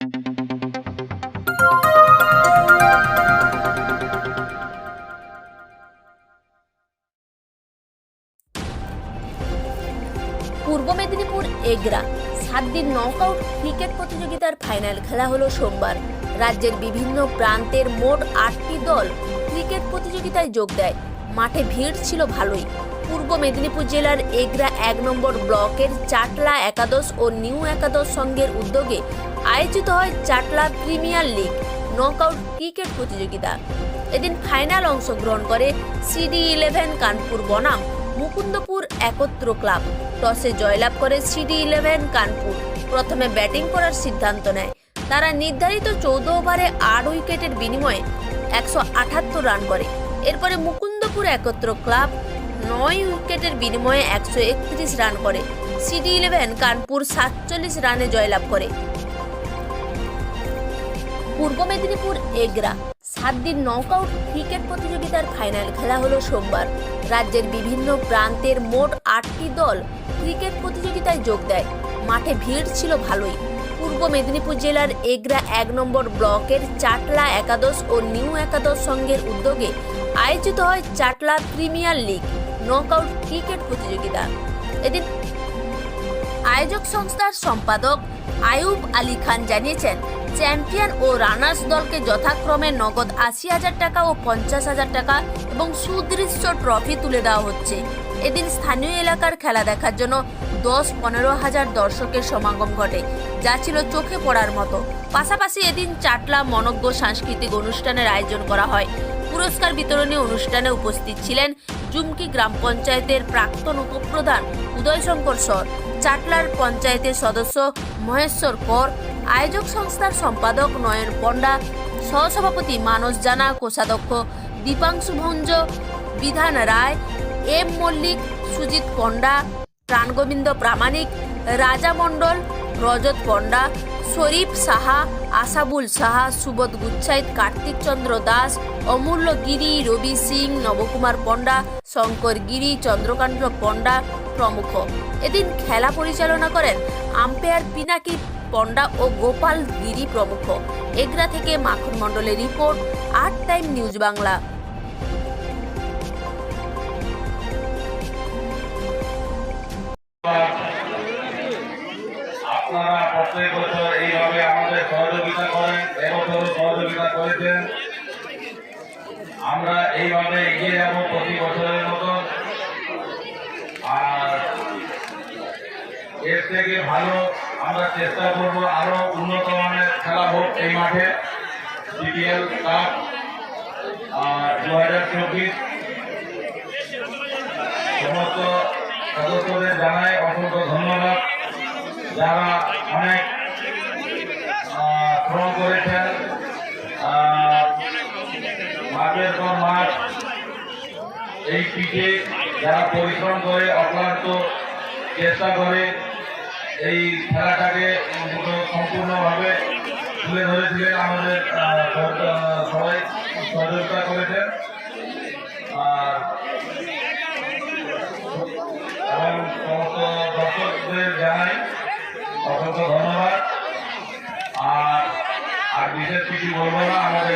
পূর্ব মেদিনীপুর এগরা। সাত দিন knockout cricket প্রতিযোগিতার ফাইনাল খেলা হলো সোমবার। রাজ্যের বিভিন্ন প্রান্তের মোট আটটি দল ক্রিকেট প্রতিযোগিতায় যোগ দেয়। মাঠে ভিড় ছিল ভালোই। পূর্ব মেদিনীপুর জেলার এগরা এক নম্বর ব্লকের চাটলা একাদশ ও নিউ একাদশ সংঘের উদ্যোগে আয়োজিত হয় Chatla premier league knockout cricket প্রতিযোগিতা। এদিন ফাইনাল অংশগ্রহণ করে সিডি ইলেভেন কানপুর বনাম, মুকুন্দপুর একত্র ক্লাব। টসে জয়লাভ করে সিডি ইলেভেন কানপুর। প্রথমে ব্যাটিং করার সিদ্ধান্ত নেয়। তারা নির্ধারিত চৌদ্দ ওভারে আট উইকেটের বিনিময়ে একশো আটাত্তর রান করে। এরপরে মুকুন্দপুর একত্র ক্লাব নয় উইকেটের বিনিময়ে একশো একত্রিশ রান করে। সিডি ইলেভেন কানপুর সাতচল্লিশ রানে জয়লাভ করে। পূর্ব মেদিনীপুর এগরা। সাত দিন নকআউট ক্রিকেট প্রতিযোগিতার ফাইনাল খেলা হলো সোমবার। রাজ্যের বিভিন্ন প্রান্তের মোট আটটি দল ক্রিকেট প্রতিযোগিতায় যোগ দেয়। মাঠে ভিড় ছিল ভালোই। পূর্ব মেদিনীপুর জেলার এগরা এক নম্বর ব্লকের চাটলা একাদশ ও নিউ একাদশ সংঘের উদ্যোগে আয়োজিত হয় Chatla premier league knockout cricket প্রতিযোগিতা। এদিন আয়োজক সংস্থার সম্পাদক আয়ুব আলী খান জানিয়েছেন চ্যাম্পিয়ন ও রানার্স দলকে যথাক্রমে নগদ আশি হাজার টাকা ও পঞ্চাশ হাজার টাকা এবং সুদৃশ্য ট্রফি তুলে দেওয়া হচ্ছে। এদিন স্থানীয় এলাকার খেলা দেখার জন্য দশ পনেরো হাজার দর্শকের সমাগম ঘটে, যা ছিল চোখে পড়ার মতো। পাশাপাশি এদিন চাটলা মনজ্ঞ সাংস্কৃতিক অনুষ্ঠানের আয়োজন করা হয়। পুরস্কার বিতরণী অনুষ্ঠানে উপস্থিত ছিলেন জুমকি গ্রাম পঞ্চায়েতের প্রাক্তন উপপ্রধান উদয়শঙ্কর সর, চাটলার পঞ্চায়েতের সদস্য মহেশ্বর কর আয়োজক সংস্থার সম্পাদক নয়ন পণ্ডা, সহসভাপতি মানস জানা, কোষাধ্যক্ষ দীপাংশু ভঞ্জ, বিধান রায়, এম মল্লিক, সুজিত পণ্ডা, প্রাণগোবিন্দ প্রামাণিক, রাজা মণ্ডল, রজত পণ্ডা, শরীফ সাহা আসাবুল সাহা, সুবোধ গুচ্ছাইত, কার্তিক চন্দ্র দাস, অমূল্য গিরি, রবি সিং, নবকুমার পণ্ডা, শঙ্কর গিরি, চন্দ্রকান্ত পণ্ডা প্রমুখ। এদিন খেলা পরিচালনা করেন আম্পায়ার পিনাকি পণ্ডা ও গোপাল গিরি প্রমুখ। এগরা থেকে মাখন মণ্ডলের রিপোর্ট, আট টাইম নিউজ বাংলা। আপনারা প্রত্যেক বছর এইভাবে আমাদের সহযোগিতা করেন, এবছরও সহযোগিতা করেছেন। আমরা এইভাবে এগিয়ে যাব প্রতি বছরের আর এর থেকে ভালো আমরা চেষ্টা করব আরও উন্নত মানের খেলা হোক এই মাঠে। বিপিএল কাপ দু হাজার চব্বিশ। সমস্ত সদস্যদের জানাই অসংখ্য ধন্যবাদ। যারা অনেক শ্রম করেছেন মাঠের পর মাঠ এই পিঠে যারা পরিশ্রম করে অক্লান্ত চেষ্টা করে এই খেলাটাকে সম্পূর্ণভাবে তুলে ধরেছিলেন আমাদের সবাই সহযোগিতা করেছেন। আর এবং সমস্ত দর্শকদের জানাই অসংখ্য ধন্যবাদ। আর আর বিশেষ কিছু বলব না, আমাদের